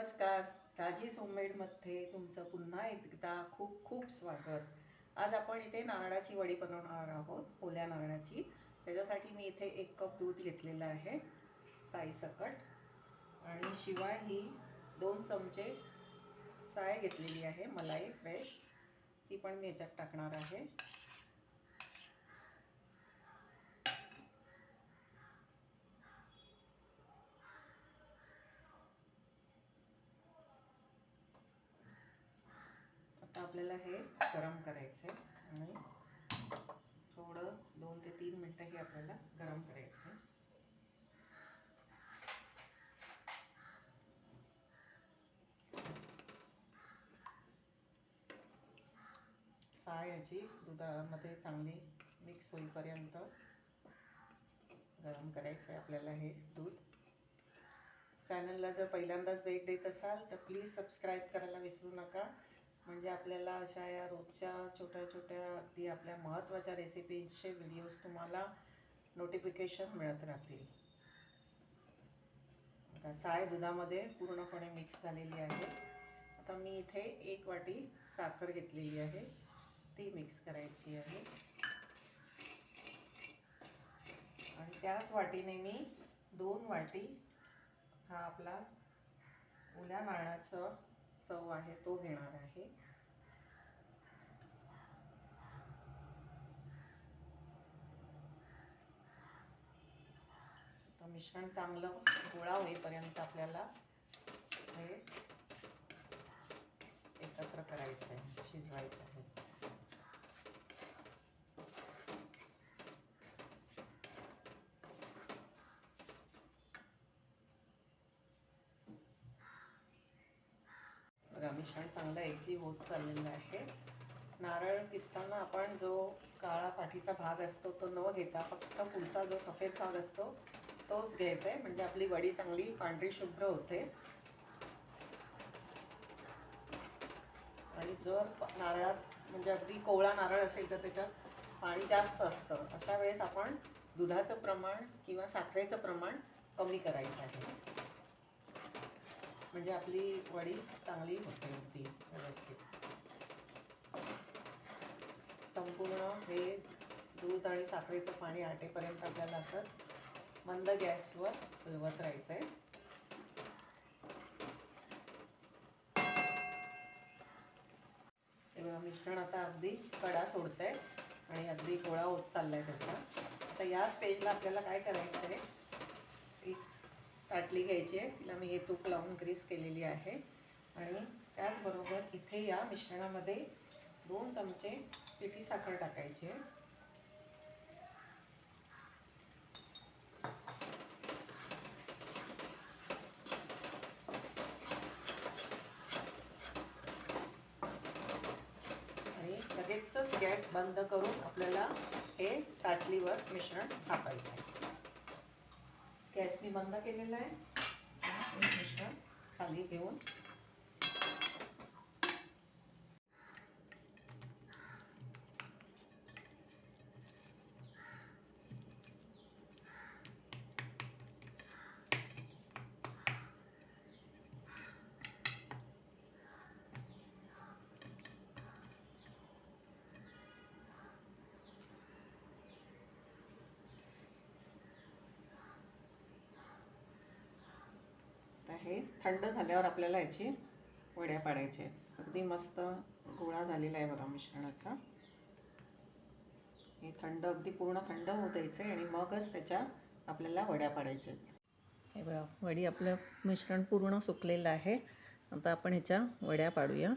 नमस्कार. ताजी सोममेडमध्ये तुमचं पुन्हा एकदा खूप खूप स्वागत. आज आपण इथे नारळाची वडी बनवणार आहोत ओल्या नारळाची. त्याच्यासाठी मी इथे एक कप दूध घेतलेलं आहे साईसकट आणि शिवाय ही दोन चमचे साय घेतलेली आहे मलाई फ्रेश. ती पण मी याच्यात टाकणार आहे आता आपल्याला हे गरम करायचं आहे आणि थोडं दोन ते तीन मिनटं हे आपल्याला गरम करायचं आहे साय याची दुधामध्ये चांगली मिक्स होईपर्यंत गरम करायचं आहे आपल्याला हे दूध. चॅनलला जर पहिल्यांदाच भेट देत असाल तर प्लीज सबस्क्राईब करायला विसरू नका. म्हणजे आपल्याला अशा या रोजच्या छोट्या छोट्या अगदी आपल्या महत्त्वाच्या रेसिपीजचे व्हिडिओज तुम्हाला नोटिफिकेशन मिळत राहतील. साय दुधामध्ये पूर्णपणे मिक्स झालेली आहे. आता मी इथे एक वाटी साखर घेतलेली आहे. ती मिक्स करायची आहे. आणि त्याच वाटीने मी दोन वाटी हा आपला ओल्या नारळाचं चव आहे तो घेणार आहे. तर मिश्रण चांगलं गोळा होईपर्यंत आपल्याला हे एकत्र करायचं आहे शिजवायचं आहे बघा मिश्रण चांगलं एकजीव होत चाललेलं आहे. नारळ किसताना आपण जो काळा पाठीचा भाग असतो तो न घेता फक्त पुढचा जो सफेद भाग असतो तोच घ्यायचा आहे म्हणजे आपली वडी चांगली पांढरी शुभ्र होते. आणि जर नारळात म्हणजे अगदी कोवळा नारळ असेल तर त्याच्यात पाणी जास्त असतं. अशा वेळेस आपण दुधाचं प्रमाण किंवा साखरेचं प्रमाण कमी करायचं आहे. म्हणजे आपली वडी चांगली होते होती व्यवस्थित. संपूर्ण हे दूध आणि साखरेचं पाणी आटेपर्यंत आपल्याला असंच मंद गॅसवर हलवत राहायचं आहे तेव्हा मिश्रण आता अगदी कडा सोडत आहे आणि अगदी गोळा होत चाललाय त्याचा. आता या स्टेजला आपल्याला काय करायचं आहे ताटली घ्यायची आहे. तिला मी हे तूप लावून ग्रीस केलेली आहे. आणि त्याचबरोबर इथे या मिश्रणामध्ये दोन चमचे पिठी साखर टाकायची आहे. आणि लगेचच गॅस बंद करून आपल्याला हे ताटलीवर मिश्रण टाकायचं आहे. गॅस मी बंद केलेला आहे. मिश्रण खाली घेऊन आहे. हे थंड झाल्यावर आपल्याला याची वड्या पाडायच्या आहेत. अगदी मस्त गोळा झालेला आहे बघा मिश्रणाचा. हे थंड अगदी पूर्ण थंड होऊ द्यायचं आहे आणि मगच त्याच्या आपल्याला वड्या पाडायच्या आहेत. हे बघा वडी आपलं मिश्रण पूर्ण सुकलेलं आहे. आता आपण ह्याच्या वड्या पाडूया.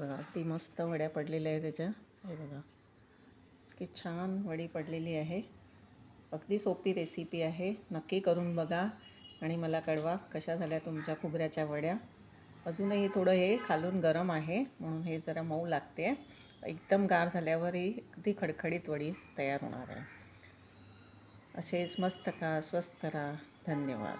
बघा ती मस्त वड्या पडलेल्या आहे त्याच्या. हे बघा की छान वडी पडलेली आहे. अगदी सोपी रेसिपी आहे. नक्की करून बघा आणि मला कळवा कशा झाल्या तुमच्या खोबऱ्याच्या वड्या. अजूनही थोडं हे खालून गरम आहे म्हणून हे जरा मऊ लागते. एकदम गार झाल्यावर ही अगदी खडखडीत वडी तयार होणार आहे. असेच मस्त का स्वस्त राहा. धन्यवाद.